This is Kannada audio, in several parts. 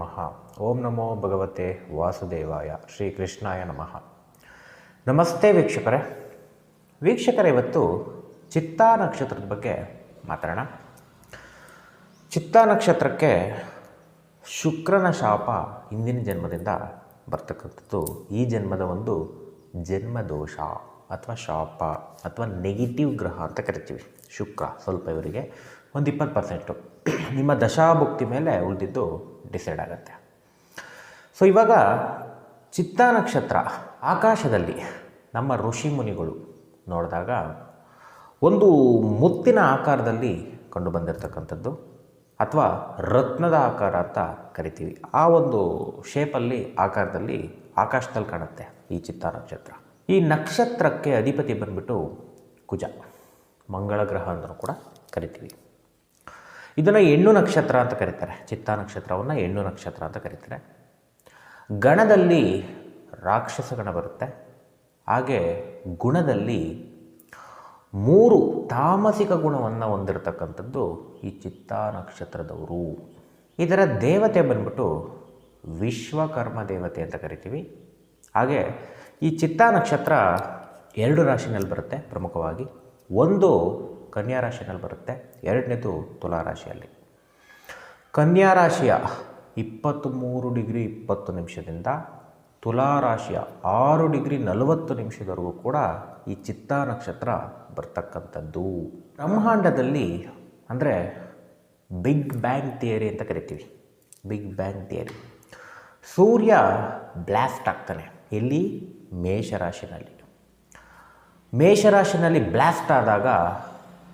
ನಮಃ. ಓಂ ನಮೋ ಭಗವತೆ ವಾಸುದೇವಾಯ. ಶ್ರೀ ಕೃಷ್ಣಾಯ ನಮಃ. ನಮಸ್ತೆ ವೀಕ್ಷಕರೇ. ವೀಕ್ಷಕರೇ, ಇವತ್ತು ಚಿತ್ತಾ ನಕ್ಷತ್ರದ ಬಗ್ಗೆ ಮಾತಾಡೋಣ. ಚಿತ್ತಾ ನಕ್ಷತ್ರಕ್ಕೆ ಶುಕ್ರನ ಶಾಪ ಹಿಂದಿನ ಜನ್ಮದಿಂದ ಬರ್ತಕ್ಕಂಥದ್ದು. ಈ ಜನ್ಮದ ಒಂದು ಜನ್ಮದೋಷ ಅಥವಾ ಶಾಪ ಅಥವಾ ನೆಗೆಟಿವ್ ಗ್ರಹ ಅಂತ ಕರಿತೀವಿ. ಶುಕ್ರ ಸ್ವಲ್ಪ ಇವರಿಗೆ ಒಂದು ಇಪ್ಪತ್ತು ಪರ್ಸೆಂಟು ನಿಮ್ಮ ದಶಾಭುಕ್ತಿ ಮೇಲೆ ಉಳಿದಿದ್ದು ಡಿಸೈಡ್ ಆಗುತ್ತೆ. ಸೊ ಇವಾಗ ಚಿತ್ತ ನಕ್ಷತ್ರ ಆಕಾಶದಲ್ಲಿ ನಮ್ಮ ಋಷಿ ಮುನಿಗಳು ನೋಡಿದಾಗ ಒಂದು ಮುತ್ತಿನ ಆಕಾರದಲ್ಲಿ ಕಂಡು ಬಂದಿರತಕ್ಕಂಥದ್ದು ಅಥವಾ ರತ್ನದ ಆಕಾರ ಅಂತ ಕರಿತೀವಿ. ಆ ಒಂದು ಶೇಪಲ್ಲಿ ಆಕಾರದಲ್ಲಿ ಆಕಾಶದಲ್ಲಿ ಕಾಣುತ್ತೆ ಈ ಚಿತ್ತ ನಕ್ಷತ್ರ. ಈ ನಕ್ಷತ್ರಕ್ಕೆ ಅಧಿಪತಿ ಬಂದ್ಬಿಟ್ಟು ಕುಜ ಮಂಗಳ ಗ್ರಹ ಅಂದರೂ ಕೂಡ ಕರಿತೀವಿ. ಇದನ್ನು ಹೆಣ್ಣು ನಕ್ಷತ್ರ ಅಂತ ಕರೀತಾರೆ. ಚಿತ್ತಾ ನಕ್ಷತ್ರವನ್ನು ಹೆಣ್ಣು ನಕ್ಷತ್ರ ಅಂತ ಕರೀತಾರೆ. ಗಣದಲ್ಲಿ ರಾಕ್ಷಸ ಗಣ ಬರುತ್ತೆ. ಹಾಗೆ ಗುಣದಲ್ಲಿ ಮೂರು ತಾಮಸಿಕ ಗುಣವನ್ನು ಹೊಂದಿರತಕ್ಕಂಥದ್ದು ಈ ಚಿತ್ತಾ ನಕ್ಷತ್ರದವರು. ಇದರ ದೇವತೆ ಬಂದ್ಬಿಟ್ಟು ವಿಶ್ವಕರ್ಮ ದೇವತೆ ಅಂತ ಕರಿತೀವಿ. ಹಾಗೆ ಈ ಚಿತ್ತಾ ನಕ್ಷತ್ರ ಎರಡು ರಾಶಿನಲ್ಲಿ ಬರುತ್ತೆ ಪ್ರಮುಖವಾಗಿ. ಒಂದು ಕನ್ಯಾ ರಾಶಿನಲ್ಲಿ ಬರುತ್ತೆ. ಎರಡನೇದು ತುಲಾ ರಾಶಿಯಲ್ಲಿ. ಕನ್ಯಾ ರಾಶಿಯ ಇಪ್ಪತ್ತ್ಮೂರು ಡಿಗ್ರಿ ಇಪ್ಪತ್ತು ನಿಮಿಷದಿಂದ ತುಲಾ ರಾಶಿಯ ಆರು ಡಿಗ್ರಿ ನಲವತ್ತು ನಿಮಿಷದವರೆಗೂ ಕೂಡ ಈ ಚಿತ್ತ ನಕ್ಷತ್ರ ಬರ್ತಕ್ಕಂಥದ್ದು. ಬ್ರಹ್ಮಾಂಡದಲ್ಲಿ ಅಂದರೆ ಬಿಗ್ ಬ್ಯಾಂಗ್ ಥಿಯರಿ ಅಂತ ಕರಿತೀವಿ. Big bang theory. ಸೂರ್ಯ ಬ್ಲಾಸ್ಟ್ ಆಗ್ತಾನೆ. ಇಲ್ಲಿ ಮೇಷರಾಶಿನಲ್ಲಿ. ಮೇಷರಾಶಿನಲ್ಲಿ ಬ್ಲಾಸ್ಟ್ ಆದಾಗ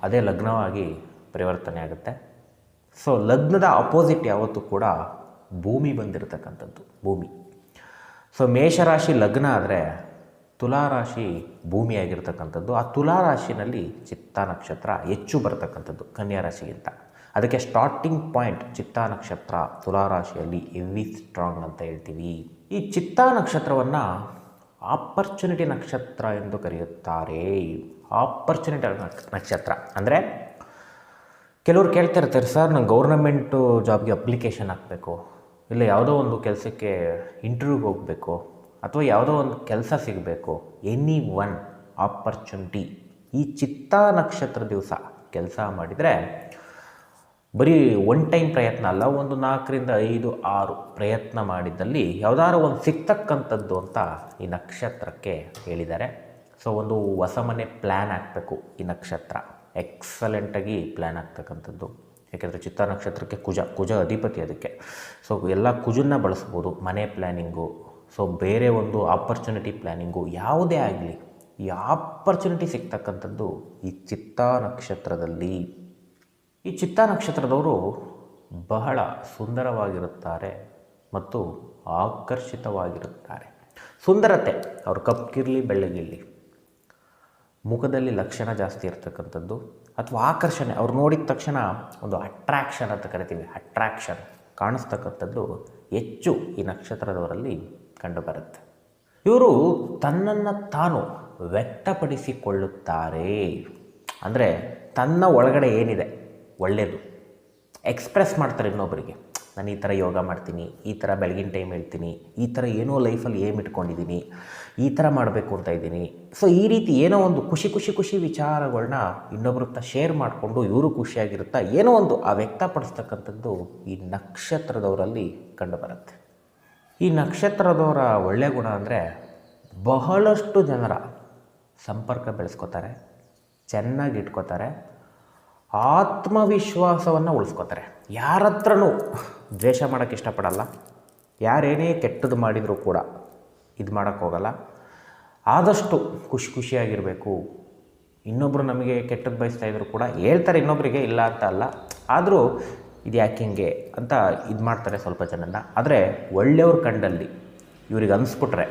ಅದೇ ಲಗ್ನವಾಗಿ ಪರಿವರ್ತನೆ ಆಗುತ್ತೆ. ಸೊ ಲಗ್ನದ ಅಪೋಸಿಟ್ ಯಾವತ್ತೂ ಕೂಡ ಭೂಮಿ ಬಂದಿರತಕ್ಕಂಥದ್ದು, ಭೂಮಿ. ಸೊ ಮೇಷರಾಶಿ ಲಗ್ನ ಆದರೆ ತುಲಾರಾಶಿ ಭೂಮಿಯಾಗಿರ್ತಕ್ಕಂಥದ್ದು. ಆ ತುಲಾರಾಶಿನಲ್ಲಿ ಚಿತ್ತ ನಕ್ಷತ್ರ ಹೆಚ್ಚು ಬರ್ತಕ್ಕಂಥದ್ದು ಕನ್ಯಾ ರಾಶಿಗಿಂತ. ಅದಕ್ಕೆ ಸ್ಟಾರ್ಟಿಂಗ್ ಪಾಯಿಂಟ್ ಚಿತ್ತಾ ನಕ್ಷತ್ರ ತುಲಾರಾಶಿಯಲ್ಲಿ ಎವಿ ಸ್ಟ್ರಾಂಗ್ ಅಂತ ಹೇಳ್ತೀವಿ. ಈ ಚಿತ್ತಾ ನಕ್ಷತ್ರವನ್ನು ಆಪರ್ಚುನಿಟಿ ನಕ್ಷತ್ರ ಎಂದು ಕರೆಯುತ್ತಾರೆ. ಆಪರ್ಚುನಿಟಿ ನಕ್ಷತ್ರ ಅಂದರೆ ಕೆಲವ್ರು ಕೇಳ್ತಾ ಇರ್ತಾರೆ ಸರ್ ನಾನು ಗೌರ್ನಮೆಂಟು ಜಾಬ್ಗೆ ಅಪ್ಲಿಕೇಶನ್ ಹಾಕಬೇಕು. ಇಲ್ಲ ಯಾವುದೋ ಒಂದು ಕೆಲಸಕ್ಕೆ ಇಂಟರ್ವ್ಯೂಗೆ ಹೋಗಬೇಕು. ಅಥವಾ ಯಾವುದೋ ಒಂದು ಕೆಲಸ ಸಿಗಬೇಕು. ಎನಿ ಒನ್ ಆಪರ್ಚುನಿಟಿ ಈ ಚಿತ್ತ ನಕ್ಷತ್ರ ದಿವಸ ಕೆಲಸ ಮಾಡಿದರೆ ಬರೀ ಒನ್ ಟೈಮ್ ಪ್ರಯತ್ನ ಅಲ್ಲ, ಒಂದು ನಾಲ್ಕರಿಂದ ಐದು, ಆರು ಪ್ರಯತ್ನ ಮಾಡಿದ್ದಲ್ಲಿ ಯಾವುದಾದ್ರು ಒಂದು ಸಿಗ್ತಕ್ಕಂಥದ್ದು ಅಂತ ಈ ನಕ್ಷತ್ರಕ್ಕೆ ಹೇಳಿದ್ದಾರೆ. ಸೊ ಒಂದು ಹೊಸ ಮನೆ ಪ್ಲ್ಯಾನ್ ಆಗಬೇಕು ಈ ನಕ್ಷತ್ರ. ಎಕ್ಸಲೆಂಟಾಗಿ ಪ್ಲ್ಯಾನ್ ಆಗ್ತಕ್ಕಂಥದ್ದು. ಯಾಕೆಂದರೆ ಚಿತ್ತ ನಕ್ಷತ್ರಕ್ಕೆ ಕುಜ ಕುಜ ಅಧಿಪತಿ ಅದಕ್ಕೆ. ಸೊ ಎಲ್ಲ ಕುಜನ್ನ ಬಳಸ್ಬೋದು, ಮನೆ ಪ್ಲ್ಯಾನಿಂಗು ಸೊ ಬೇರೆ ಒಂದು ಆಪರ್ಚುನಿಟಿ ಪ್ಲ್ಯಾನಿಂಗು ಯಾವುದೇ ಆಗಲಿ, ಈ ಆಪರ್ಚುನಿಟಿ ಸಿಗ್ತಕ್ಕಂಥದ್ದು ಈ ಚಿತ್ತ ನಕ್ಷತ್ರದಲ್ಲಿ. ಈ ಚಿತ್ತ ನಕ್ಷತ್ರದವರು ಬಹಳ ಸುಂದರವಾಗಿರುತ್ತಾರೆ ಮತ್ತು ಆಕರ್ಷಿತವಾಗಿರುತ್ತಾರೆ. ಸುಂದರತೆ, ಅವ್ರ ಕಪ್ಪಿರಲಿ ಬೆಳ್ಳಗಿರಲಿ. ಮುಖದಲ್ಲಿ ಲಕ್ಷಣ ಜಾಸ್ತಿ ಇರ್ತಕ್ಕಂಥದ್ದು ಅಥವಾ ಆಕರ್ಷಣೆ, ಅವ್ರು ನೋಡಿದ ತಕ್ಷಣ ಒಂದು ಅಟ್ರಾಕ್ಷನ್ ಅಂತ ಕರಿತೀವಿ. ಅಟ್ರಾಕ್ಷನ್ ಕಾಣಿಸ್ತಕ್ಕಂಥದ್ದು ಹೆಚ್ಚು ಈ ನಕ್ಷತ್ರದವರಲ್ಲಿ ಕಂಡುಬರುತ್ತೆ. ಇವರು ತನ್ನನ್ನು ತಾನು ವ್ಯಕ್ತಪಡಿಸಿಕೊಳ್ಳುತ್ತಾರೆ. ಅಂದರೆ ತನ್ನ ಒಳಗಡೆ ಏನಿದೆ? ಒಳ್ಳೆಯದು ಎಕ್ಸ್ಪ್ರೆಸ್ ಮಾಡ್ತಾರೆ ಇನ್ನೊಬ್ಬರಿಗೆ ನಾನು ಈ ಥರ ಯೋಗ ಮಾಡ್ತೀನಿ, ಈ ಥರ ಬೆಳಗಿನ ಟೈಮ್ ಹೇಳ್ತೀನಿ, ಈ ಥರ ಏನೋ ಲೈಫಲ್ಲಿ ಏಮ್ ಇಟ್ಕೊಂಡಿದ್ದೀನಿ ಈ ಥರ ಮಾಡಬೇಕು ಅಂತ ಇದ್ದೀನಿ. ಸೊ ಈ ರೀತಿ ಏನೋ ಒಂದು ಖುಷಿ ಖುಷಿ ಖುಷಿ ವಿಚಾರಗಳನ್ನ ಇನ್ನೊಬ್ರ ಹತ್ರ ಶೇರ್ ಮಾಡಿಕೊಂಡು ಇವರು ಖುಷಿಯಾಗಿರುತ್ತಾ ಏನೋ ಒಂದು ಆ ವ್ಯಕ್ತಪಡಿಸ್ತಕ್ಕಂಥದ್ದು ಈ ನಕ್ಷತ್ರದವರಲ್ಲಿ ಕಂಡುಬರುತ್ತೆ. ಈ ನಕ್ಷತ್ರದವರ ಒಳ್ಳೆಯ ಗುಣ ಅಂದರೆ ಬಹಳಷ್ಟು ಜನರ ಸಂಪರ್ಕ ಬೆಳೆಸ್ಕೋತಾರೆ, ಚೆನ್ನಾಗಿ ಇಟ್ಕೋತಾರೆ, ಆತ್ಮವಿಶ್ವಾಸವನ್ನು ಉಳಿಸ್ಕೋತಾರೆ. ಯಾರ ಹತ್ರನೂ ದ್ವೇಷ ಮಾಡೋಕ್ಕೆ ಇಷ್ಟಪಡಲ್ಲ. ಯಾರೇನೇ ಕೆಟ್ಟದ್ದು ಮಾಡಿದರೂ ಕೂಡ ಇದು ಮಾಡೋಕ್ಕೋಗಲ್ಲ ಆದಷ್ಟು ಖುಷಿ ಖುಷಿಯಾಗಿರಬೇಕು. ಇನ್ನೊಬ್ಬರು ನಮಗೆ ಕೆಟ್ಟದ್ದು ಬಯಸ್ತಾ ಇದ್ರು ಕೂಡ ಹೇಳ್ತಾರೆ ಇನ್ನೊಬ್ಬರಿಗೆ ಇಲ್ಲ ಅಂತ ಅಲ್ಲ. ಆದರೂ ಇದು ಯಾಕೆ ಹಿಂಗೆ ಅಂತ ಇದು ಮಾಡ್ತಾರೆ ಸ್ವಲ್ಪ ಜನನ. ಆದರೆ ಒಳ್ಳೆಯವ್ರ ಕಂಡಲ್ಲಿ ಇವ್ರಿಗೆ ಅನಿಸ್ಬಿಟ್ರೆ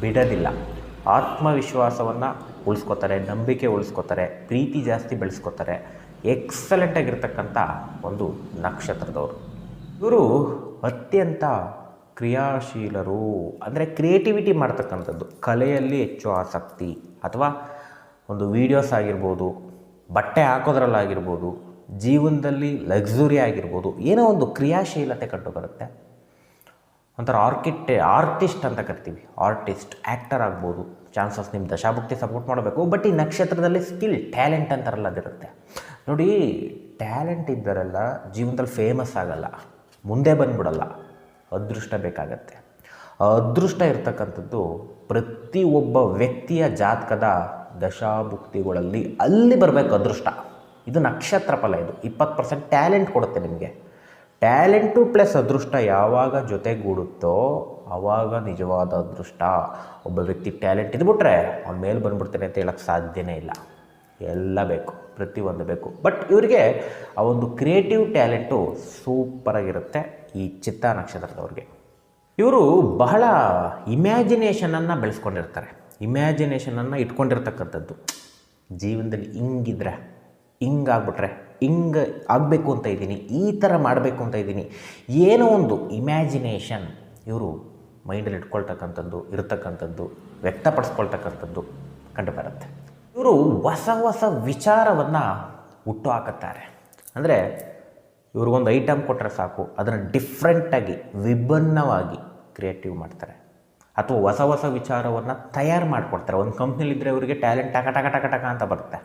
ಬಿಡೋದಿಲ್ಲ. ಆತ್ಮವಿಶ್ವಾಸವನ್ನು ಉಳಿಸ್ಕೋತಾರೆ, ನಂಬಿಕೆ ಉಳಿಸ್ಕೋತಾರೆ, ಪ್ರೀತಿ ಜಾಸ್ತಿ ಬೆಳೆಸ್ಕೋತಾರೆ. ಎಕ್ಸಲೆಂಟಾಗಿರ್ತಕ್ಕಂಥ ಒಂದು ನಕ್ಷತ್ರದವರು. ಇವರು ಅತ್ಯಂತ ಕ್ರಿಯಾಶೀಲರು, ಅಂದರೆ ಕ್ರಿಯೇಟಿವಿಟಿ ಮಾಡ್ತಕ್ಕಂಥದ್ದು. ಕಲೆಯಲ್ಲಿ ಹೆಚ್ಚು ಆಸಕ್ತಿ, ಅಥವಾ ಒಂದು ವೀಡಿಯೋಸ್ ಆಗಿರ್ಬೋದು, ಬಟ್ಟೆ ಹಾಕೋದ್ರಲ್ಲಾಗಿರ್ಬೋದು, ಜೀವನದಲ್ಲಿ ಲಕ್ಸುರಿ ಆಗಿರ್ಬೋದು, ಏನೋ ಒಂದು ಕ್ರಿಯಾಶೀಲತೆ ಕಂಡು ಬರುತ್ತೆ ಒಂಥರ ಆರ್ಕಿಟೆ ಆರ್ಟಿಸ್ಟ್ ಅಂತ ಕರಿತೀವಿ. ಆರ್ಟಿಸ್ಟ್ ಆ್ಯಕ್ಟರ್ ಆಗ್ಬೋದು. ಚಾನ್ಸಸ್ ನಿಮ್ಮ ದಶಾಭುಕ್ತಿ ಸಪೋರ್ಟ್ ಮಾಡಬೇಕು. ಬಟ್ ಈ ನಕ್ಷತ್ರದಲ್ಲಿ ಸ್ಕಿಲ್ ಟ್ಯಾಲೆಂಟ್ ಅಂತಾರಲ್ಲ ಅದಿರುತ್ತೆ. ನೋಡಿ ಟ್ಯಾಲೆಂಟ್ ಇದ್ದರೆಲ್ಲ ಜೀವನದಲ್ಲಿ ಫೇಮಸ್ ಆಗಲ್ಲ. ಮುಂದೆ ಬಂದ್ಬಿಡಲ್ಲ. ಅದೃಷ್ಟ ಬೇಕಾಗತ್ತೆ. ಅದೃಷ್ಟ ಇರ್ತಕ್ಕಂಥದ್ದು ಒಬ್ಬ ವ್ಯಕ್ತಿಯ ಜಾತಕದ ದಶಾಭುಕ್ತಿಗಳಲ್ಲಿ ಅಲ್ಲಿ ಬರಬೇಕು ಅದೃಷ್ಟ. ಇದು ನಕ್ಷತ್ರ ಫಲ ಇದು. ಇಪ್ಪತ್ತು ಪರ್ಸೆಂಟ್ ಟ್ಯಾಲೆಂಟ್ ಕೊಡುತ್ತೆ ನಿಮಗೆ. ಟ್ಯಾಲೆಂಟು ಪ್ಲಸ್ ಅದೃಷ್ಟ ಯಾವಾಗ ಜೊತೆಗೂಡುತ್ತೋ ಆವಾಗ ನಿಜವಾದ ಅದೃಷ್ಟ. ಒಬ್ಬ ವ್ಯಕ್ತಿ ಟ್ಯಾಲೆಂಟ್ ಇದ್ಬಿಟ್ರೆ ಅವ್ನ ಮೇಲೆ ಬಂದ್ಬಿಡ್ತಾನೆ ಅಂತ ಹೇಳಕ್ಕೆ ಸಾಧ್ಯವೇ ಇಲ್ಲ. ಎಲ್ಲ ಬೇಕು. ಪ್ರತಿಯೊಂದು ಬೇಕು. ಬಟ್ ಇವರಿಗೆ ಆ ಒಂದು ಕ್ರಿಯೇಟಿವ್ ಟ್ಯಾಲೆಂಟು ಸೂಪರಾಗಿರುತ್ತೆ ಈ ಚಿತ್ತ ನಕ್ಷತ್ರದವ್ರಿಗೆ. ಇವರು ಬಹಳ ಇಮ್ಯಾಜಿನೇಷನನ್ನು ಬೆಳೆಸ್ಕೊಂಡಿರ್ತಾರೆ. ಇಮ್ಯಾಜಿನೇಷನನ್ನು ಇಟ್ಕೊಂಡಿರ್ತಕ್ಕಂಥದ್ದು. ಜೀವನದಲ್ಲಿ ಹಿಂಗಿದ್ರೆ, ಹಿಂಗಾಗ್ಬಿಟ್ರೆ, ಹಿಂಗೆ ಆಗಬೇಕು ಅಂತ ಇದ್ದೀನಿ, ಈ ಥರ ಮಾಡಬೇಕು ಅಂತ ಇದ್ದೀನಿ, ಏನೋ ಒಂದು ಇಮ್ಯಾಜಿನೇಷನ್ ಇವರು ಮೈಂಡಲ್ಲಿ ಇಟ್ಕೊಳ್ತಕ್ಕಂಥದ್ದು, ಇರತಕ್ಕಂಥದ್ದು, ವ್ಯಕ್ತಪಡಿಸ್ಕೊಳ್ತಕ್ಕಂಥದ್ದು ಕಂಡು ಬರುತ್ತೆ ಇವರು ಹೊಸ ಹೊಸ ವಿಚಾರವನ್ನು ಹುಟ್ಟು ಹಾಕುತ್ತಾರೆ ಅಂದರೆ ಇವ್ರಿಗೊಂದು ಐಟಮ್ ಕೊಟ್ಟರೆ ಸಾಕು, ಅದನ್ನು ಡಿಫ್ರೆಂಟಾಗಿ ವಿಭಿನ್ನವಾಗಿ ಕ್ರಿಯೇಟಿವ್ ಮಾಡ್ತಾರೆ. ಅಥವಾ ಹೊಸ ಹೊಸ ವಿಚಾರವನ್ನು ತಯಾರು ಮಾಡಿಕೊಡ್ತಾರೆ. ಒಂದು ಕಂಪ್ನಿಲಿದ್ದರೆ ಅವರಿಗೆ ಟ್ಯಾಲೆಂಟ್ ಟಕ ಟಕ ಟಕ ಟಕ ಅಂತ ಬರುತ್ತೆ.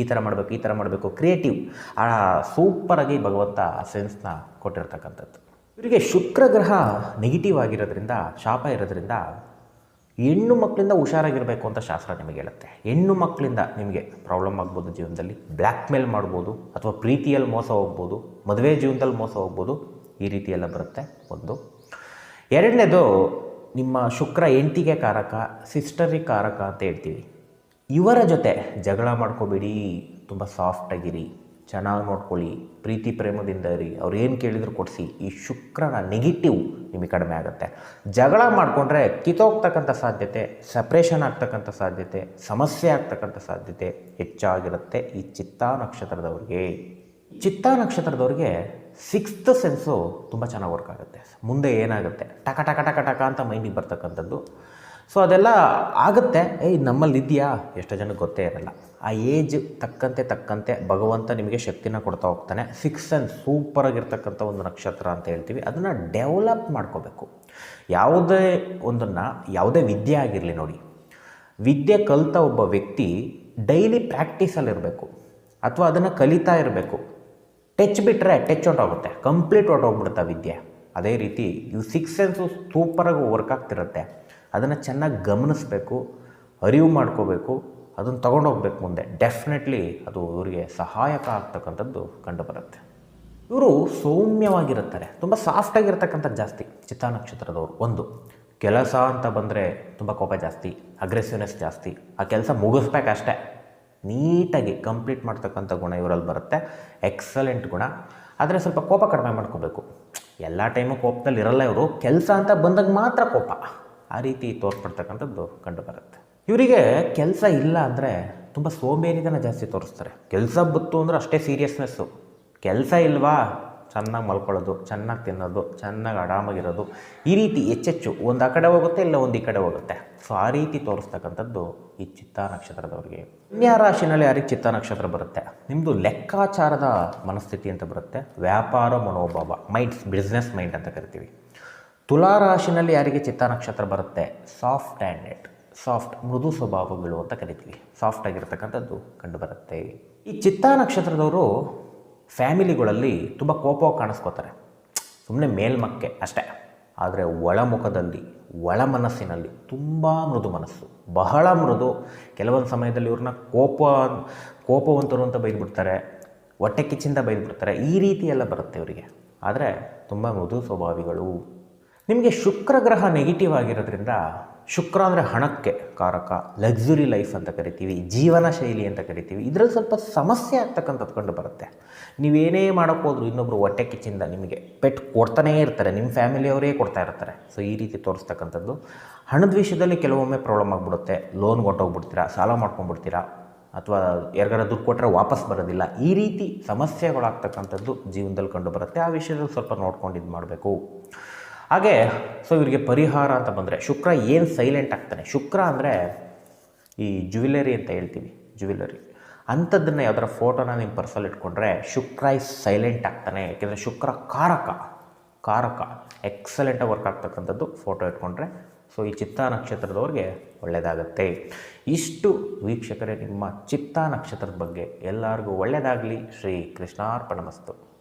ಈ ಥರ ಮಾಡಬೇಕು, ಈ ಥರ ಮಾಡಬೇಕು ಕ್ರಿಯೇಟಿವ್ ಆ ಸೂಪರಾಗಿ ಭಗವಂತ ಸೆನ್ಸ್ನ ಕೊಟ್ಟಿರ್ತಕ್ಕಂಥದ್ದು. ಇವರಿಗೆ ಶುಕ್ರ ಗ್ರಹ ನೆಗೆಟಿವ್ ಆಗಿರೋದ್ರಿಂದ, ಶಾಪ ಇರೋದ್ರಿಂದ ಹೆಣ್ಣು ಮಕ್ಕಳಿಂದ ಹುಷಾರಾಗಿರಬೇಕು ಅಂತ ಶಾಸ್ತ್ರ ನಿಮಗೆ ಹೇಳುತ್ತೆ. ಹೆಣ್ಣು ಮಕ್ಕಳಿಂದ ನಿಮಗೆ ಪ್ರಾಬ್ಲಮ್ ಆಗ್ಬೋದು ಜೀವನದಲ್ಲಿ ಬ್ಲ್ಯಾಕ್ ಮೇಲ್ ಮಾಡ್ಬೋದು ಅಥವಾ ಪ್ರೀತಿಯಲ್ಲಿ ಮೋಸ ಹೋಗ್ಬೋದು, ಮದುವೆ ಜೀವನದಲ್ಲಿ ಮೋಸ ಹೋಗ್ಬೋದು, ಈ ರೀತಿಯೆಲ್ಲ ಬರುತ್ತೆ ಒಂದು. ಎರಡನೇದು, ನಿಮ್ಮ ಶುಕ್ರ ಎಂಟಿಗೆ ಕಾರಕ ಸಿಸ್ಟರಿ ಕಾರಕ ಅಂತ ಹೇಳ್ತೀವಿ. ಇವರ ಜೊತೆ ಜಗಳ ಮಾಡ್ಕೋಬೇಡಿ, ತುಂಬ ಸಾಫ್ಟಾಗಿರಿ ಚೆನ್ನಾಗಿ ನೋಡ್ಕೊಳ್ಳಿ. ಪ್ರೀತಿ ಪ್ರೇಮದಿಂದ ಇರಿ. ಅವ್ರು ಏನು ಕೇಳಿದ್ರು ಕೊಡಿಸಿ. ಈ ಶುಕ್ರನ ನೆಗೆಟಿವ್ ನಿಮಗೆ ಕಡಿಮೆ ಆಗುತ್ತೆ. ಜಗಳ ಮಾಡಿಕೊಂಡ್ರೆ ಕಿತ್ತೋಗ್ತಕ್ಕಂಥ ಸಾಧ್ಯತೆ ಸಪ್ರೇಷನ್ ಆಗ್ತಕ್ಕಂಥ ಸಾಧ್ಯತೆ, ಸಮಸ್ಯೆ ಆಗ್ತಕ್ಕಂಥ ಸಾಧ್ಯತೆ ಹೆಚ್ಚಾಗಿರುತ್ತೆ ಈ ಚಿತ್ತ ನಕ್ಷತ್ರದವ್ರಿಗೆ. ಚಿತ್ತಾ ನಕ್ಷತ್ರದವ್ರಿಗೆ ಸಿಕ್ಸ್ತ್ ಸೆನ್ಸು ತುಂಬ ಚೆನ್ನಾಗಿ ವರ್ಕ್ ಆಗುತ್ತೆ. ಮುಂದೆ ಏನಾಗುತ್ತೆ? ಟಕ ಟಕ ಟಕ ಟಕ ಅಂತ ಮೈಂಡಿಗೆ ಬರ್ತಕ್ಕಂಥದ್ದು. ಸೊ ಅದೆಲ್ಲ ಆಗುತ್ತೆ. ಏಯ್, ನಮ್ಮಲ್ಲಿ ಇದೆಯಾ? ಎಷ್ಟೋ ಜನಕ್ಕೆ ಗೊತ್ತೇ ಇರಲ್ಲ. ಆ ಏಜ್ ತಕ್ಕಂತೆ ತಕ್ಕಂತೆ ಭಗವಂತ ನಿಮಗೆ ಶಕ್ತಿನ ಕೊಡ್ತಾ ಹೋಗ್ತಾನೆ. ಸಿಕ್ಸ್ ಸೆನ್ಸ್ ಸೂಪರಾಗಿರ್ತಕ್ಕಂಥ ಒಂದು ನಕ್ಷತ್ರ ಅಂತ ಹೇಳ್ತೀವಿ. ಅದನ್ನು ಡೆವಲಪ್ ಮಾಡ್ಕೋಬೇಕು. ಯಾವುದೇ ಒಂದನ್ನು, ಯಾವುದೇ ವಿದ್ಯೆ ಆಗಿರಲಿ ನೋಡಿ. ವಿದ್ಯೆ ಕಲಿತ ಒಬ್ಬ ವ್ಯಕ್ತಿ ಡೈಲಿ ಪ್ರಾಕ್ಟೀಸಲ್ಲಿರಬೇಕು ಅಥವಾ ಅದನ್ನು ಕಲಿತಾ ಇರಬೇಕು. ಟಚ್ ಬಿಟ್ಟರೆ ಟಚ್ ಹೊಟ್ಟೋಗುತ್ತೆ ಕಂಪ್ಲೀಟ್ ಹೊಟ್ಟೋಗ್ಬಿಡುತ್ತೆ ವಿದ್ಯೆ. ಅದೇ ರೀತಿ ಇವು ಸಿಕ್ಸ್ ಸೆನ್ಸು ಸೂಪರಾಗಿ ವರ್ಕ್ ಆಗ್ತಿರುತ್ತೆ. ಅದನ್ನು ಚೆನ್ನಾಗಿ ಗಮನಿಸಬೇಕು, ಅರಿವು ಮಾಡ್ಕೋಬೇಕು, ಅದನ್ನು ತೊಗೊಂಡೋಗ್ಬೇಕು ಮುಂದೆ. ಡೆಫಿನೆಟ್ಲಿ ಅದು ಇವರಿಗೆ ಸಹಾಯಕ ಆಗ್ತಕ್ಕಂಥದ್ದು ಕಂಡುಬರುತ್ತೆ. ಇವರು ಸೌಮ್ಯವಾಗಿರುತ್ತಾರೆ. ತುಂಬ ಸಾಫ್ಟಾಗಿರ್ತಕ್ಕಂಥದ್ದು ಜಾಸ್ತಿ ಚಿತ್ತಾ ನಕ್ಷತ್ರದವರು. ಒಂದು, ಕೆಲಸ ಅಂತ ಬಂದರೆ ತುಂಬ ಕೋಪ ಜಾಸ್ತಿ ಅಗ್ರೆಸಿವ್ನೆಸ್ ಜಾಸ್ತಿ. ಆ ಕೆಲಸ ಮುಗಿಸ್ಬೇಕಷ್ಟೇ. ನೀಟಾಗಿ ಕಂಪ್ಲೀಟ್ ಮಾಡ್ತಕ್ಕಂಥ ಗುಣ ಇವರಲ್ಲಿ ಬರುತ್ತೆ. ಎಕ್ಸಲೆಂಟ್ ಗುಣ. ಆದರೆ ಸ್ವಲ್ಪ ಕೋಪ ಕಡಿಮೆ ಮಾಡ್ಕೋಬೇಕು. ಎಲ್ಲ ಟೈಮು ಕೋಪದಲ್ಲಿ ಇರಲ್ಲ ಇವರು. ಕೆಲಸ ಅಂತ ಬಂದಾಗ ಮಾತ್ರ ಕೋಪ. ಆ ರೀತಿ ತೋರ್ಪಡ್ತಕ್ಕಂಥದ್ದು ಕಂಡು ಬರುತ್ತೆ ಇವರಿಗೆ ಕೆಲಸ ಇಲ್ಲ ಅಂದರೆ ತುಂಬ ಸೋಂಬೇರಿತನ ಜಾಸ್ತಿ ತೋರಿಸ್ತಾರೆ. ಕೆಲಸ ಬತ್ತು ಅಂದರೆ ಅಷ್ಟೇ ಸೀರಿಯಸ್ನೆಸ್ಸು ಕೆಲಸ ಇಲ್ವಾ? ಚೆನ್ನಾಗಿ ಮಲ್ಕೊಳ್ಳೋದು, ಚೆನ್ನಾಗಿ ತಿನ್ನೋದು, ಚೆನ್ನಾಗಿ ಆರಾಮಾಗಿರೋದು. ಈ ರೀತಿ ಹೆಚ್ಚೆಚ್ಚು ಒಂದು ಆ ಕಡೆ ಹೋಗುತ್ತೆ ಇಲ್ಲ ಒಂದು ಈ ಕಡೆ ಹೋಗುತ್ತೆ. ಸೊ ಆ ರೀತಿ ತೋರಿಸ್ತಕ್ಕಂಥದ್ದು ಈ ಚಿತ್ತಾ ನಕ್ಷತ್ರದವರಿಗೆ. ಕನ್ಯಾ ರಾಶಿನಲ್ಲಿ ಯಾರಿಗೆ ಚಿತ್ತಾ ನಕ್ಷತ್ರ ಬರುತ್ತೆ? ನಿಮ್ಮದು ಲೆಕ್ಕಾಚಾರದ ಮನಸ್ಥಿತಿ ಅಂತ ಬರುತ್ತೆ. ವ್ಯಾಪಾರ ಮನೋಭಾವ ಮೈಂಡ್ಸ್ ಬಿಸ್ನೆಸ್ ಮೈಂಡ್ ಅಂತ ಕರಿತೀವಿ. ತುಲಾ ರಾಶಿನಲ್ಲಿ ಯಾರಿಗೆ ಚಿತ್ತ ನಕ್ಷತ್ರ ಬರುತ್ತೆ? ಸಾಫ್ಟ್ ಹ್ಯಾಂಡೆಡ್ ಸಾಫ್ಟ್ ಮೃದು ಸ್ವಭಾವಗಳು ಅಂತ ಕರಿತೀವಿ. ಸಾಫ್ಟ್ ಆಗಿರ್ತಕ್ಕಂಥದ್ದು ಕಂಡುಬರುತ್ತೆ. ಈ ಚಿತ್ತ ನಕ್ಷತ್ರದವರು ಫ್ಯಾಮಿಲಿಗಳಲ್ಲಿ ತುಂಬ ಕೋಪ ಕಾಣಿಸ್ಕೋತಾರೆ. ಸುಮ್ಮನೆ ಮೇಲ್ಮಕ್ಕೆ ಅಷ್ಟೇ. ಆದರೆ ಒಳಮುಖದಲ್ಲಿ ಒಳ ಮನಸ್ಸಿನಲ್ಲಿ ತುಂಬ ಮೃದು ಮನಸ್ಸು. ಬಹಳ ಮೃದು. ಕೆಲವೊಂದು ಸಮಯದಲ್ಲಿ ಇವ್ರನ್ನ ಕೋಪ, ಕೋಪವಂತರು ಅಂತ ಬೈದ್ಬಿಡ್ತಾರೆ. ಹೊಟ್ಟೆ ಕಿಚ್ಚಿಂದ ಬೈದ್ಬಿಡ್ತಾರೆ. ಈ ರೀತಿ ಎಲ್ಲ ಬರುತ್ತೆ ಇವರಿಗೆ. ಆದರೆ ತುಂಬ ಮೃದು ಸ್ವಭಾವಿಗಳು. ನಿಮಗೆ ಶುಕ್ರ ಗ್ರಹ ನೆಗೆಟಿವ್ ಆಗಿರೋದ್ರಿಂದ ಶುಕ್ರ ಅಂದರೆ ಹಣಕ್ಕೆ ಕಾರಕ ಲಕ್ಸುರಿ ಲೈಫ್ ಅಂತ ಕರಿತೀವಿ, ಜೀವನ ಶೈಲಿ ಅಂತ ಕರಿತೀವಿ. ಇದರಲ್ಲಿ ಸ್ವಲ್ಪ ಸಮಸ್ಯೆ ಆಗ್ತಕ್ಕಂಥದ್ದು ಕಂಡು ಬರುತ್ತೆ. ನೀವೇನೇ ಮಾಡೋಕ್ಕೆ ಹೋದ್ರು ಇನ್ನೊಬ್ಬರು ಹೊಟ್ಟೆ ಕಿಚ್ಚಿಂದ ನಿಮಗೆ ಪೆಟ್ ಕೊಡ್ತಾನೇ ಇರ್ತಾರೆ ನಿಮ್ಮ ಫ್ಯಾಮಿಲಿಯವರೇ ಕೊಡ್ತಾ ಇರ್ತಾರೆ. ಸೊ ಈ ರೀತಿ ತೋರಿಸ್ತಕ್ಕಂಥದ್ದು. ಹಣದ ವಿಷಯದಲ್ಲಿ ಕೆಲವೊಮ್ಮೆ ಪ್ರಾಬ್ಲಮ್ ಆಗಿಬಿಡುತ್ತೆ. ಲೋನ್ ಕೊಟ್ಟೋಗ್ಬಿಡ್ತೀರಾ, ಸಾಲ ಮಾಡ್ಕೊಂಡ್ಬಿಡ್ತೀರಾ, ಅಥವಾ ಯಾರಿಗಾರ ದುಡ್ಡು ಕೊಟ್ಟರೆ ವಾಪಸ್ ಬರೋದಿಲ್ಲ. ಈ ರೀತಿ ಸಮಸ್ಯೆಗಳಾಗ್ತಕ್ಕಂಥದ್ದು ಜೀವನದಲ್ಲಿ ಕಂಡು ಬರುತ್ತೆ. ಆ ವಿಷಯದಲ್ಲಿ ಸ್ವಲ್ಪ ನೋಡ್ಕೊಂಡು ಇದು ಮಾಡಬೇಕು ಹಾಗೆ ಸೊ ಇವರಿಗೆ ಪರಿಹಾರ ಅಂತ ಬಂದರೆ, ಶುಕ್ರ ಏನು ಸೈಲೆಂಟ್ ಆಗ್ತಾನೆ? ಶುಕ್ರ ಅಂದರೆ ಈ ಜ್ಯುವೆಲರಿ ಅಂತ ಹೇಳ್ತೀವಿ ಜ್ಯುವೆಲರಿ ಅಂಥದ್ದನ್ನು ಯಾವ್ದಾರ ಫೋಟೋನ ನಿಮ್ಮ ಪರ್ಸಲ್ಲಿ ಇಟ್ಕೊಂಡ್ರೆ, ಶುಕ್ರ ಇಸ್ ಸೈಲೆಂಟ್ ಆಗ್ತಾನೆ. ಯಾಕೆಂದರೆ ಶುಕ್ರ ಕಾರಕ ಕಾರಕ. ಎಕ್ಸಲೆಂಟಾಗಿ ವರ್ಕ್ ಆಗ್ತಕ್ಕಂಥದ್ದು ಫೋಟೋ ಇಟ್ಕೊಂಡ್ರೆ. ಸೊ ಈ ಚಿತ್ತಾ ನಕ್ಷತ್ರದವ್ರಿಗೆ ಒಳ್ಳೆಯದಾಗತ್ತೆ ಇಷ್ಟು ವೀಕ್ಷಕರೇ ನಿಮ್ಮ ಚಿತ್ತಾ ನಕ್ಷತ್ರದ ಬಗ್ಗೆ. ಎಲ್ಲರಿಗೂ ಒಳ್ಳೆಯದಾಗಲಿ ಶ್ರೀ ಕೃಷ್ಣಾರ್ಪಣಮಸ್ತು